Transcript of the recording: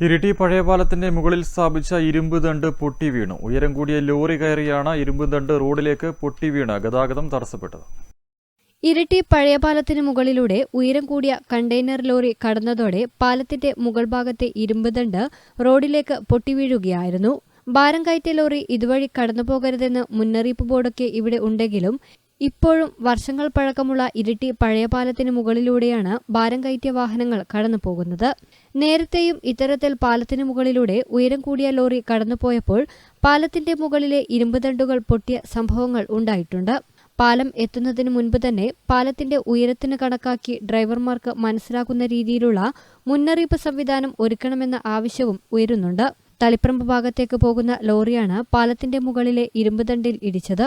ഇരിട്ടി പഴയ പാലത്തിന്റെ മുകളിൽ സ്ഥാപിച്ച ഇരുമ്പ് ദണ്ട് പൊട്ടി വീണു. ഉയരം കൂടിയ ലോറി കയറിയാണ് ഇരുമ്പ് ദണ്ട് റോഡിലേക്ക് പൊട്ടി വീണ് ഗതാഗതം തടസ്സപ്പെട്ടത്. ഇരിട്ടി പഴയ പാലത്തിന് മുകളിലൂടെ ഉയരം കൂടിയ കണ്ടെയ്നർ ലോറി കടന്നതോടെ പാലത്തിന്റെ മുകൾ ഭാഗത്തെ ഇരുമ്പ് ദണ്ട് റോഡിലേക്ക് പൊട്ടിവീഴുകയായിരുന്നു ഭാരം കയറ്റിയ ലോറി ഇതുവഴി കടന്നുപോകരുതെന്ന് മുന്നറിയിപ്പ് ബോർഡൊക്കെ ഇവിടെ ഉണ്ടെങ്കിലും ഇപ്പോഴും വർഷങ്ങൾ പഴക്കമുള്ള ഇരിട്ടി പഴയ പാലത്തിന് മുകളിലൂടെയാണ് ഭാരം കയറ്റിയ വാഹനങ്ങൾ കടന്നു പോകുന്നത് നേരത്തെയും ഇത്തരത്തിൽ പാലത്തിന് മുകളിലൂടെ ഉയരം കൂടിയ ലോറി കടന്നുപോയപ്പോൾ പാലത്തിന്റെ മുകളിലെ ഇരുമ്പ് ദണ്ടുകൾ പൊട്ടിയ സംഭവങ്ങൾ ഉണ്ടായിട്ടുണ്ട്. പാലം എത്തുന്നതിന് മുൻപ് തന്നെ പാലത്തിന്റെ ഉയരത്തിന് കണക്കാക്കി ഡ്രൈവർമാർക്ക് മനസ്സിലാക്കുന്ന രീതിയിലുള്ള മുന്നറിയിപ്പ് സംവിധാനം ഒരുക്കണമെന്ന ആവശ്യവും ഉയരുന്നുണ്ട്. തളിപ്പറമ്പ് ഭാഗത്തേക്ക് പോകുന്ന ലോറിയാണ് പാലത്തിന്റെ മുകളിലെ ഇരുമ്പ് ദണ്ടിൽ ഇടിച്ചത്.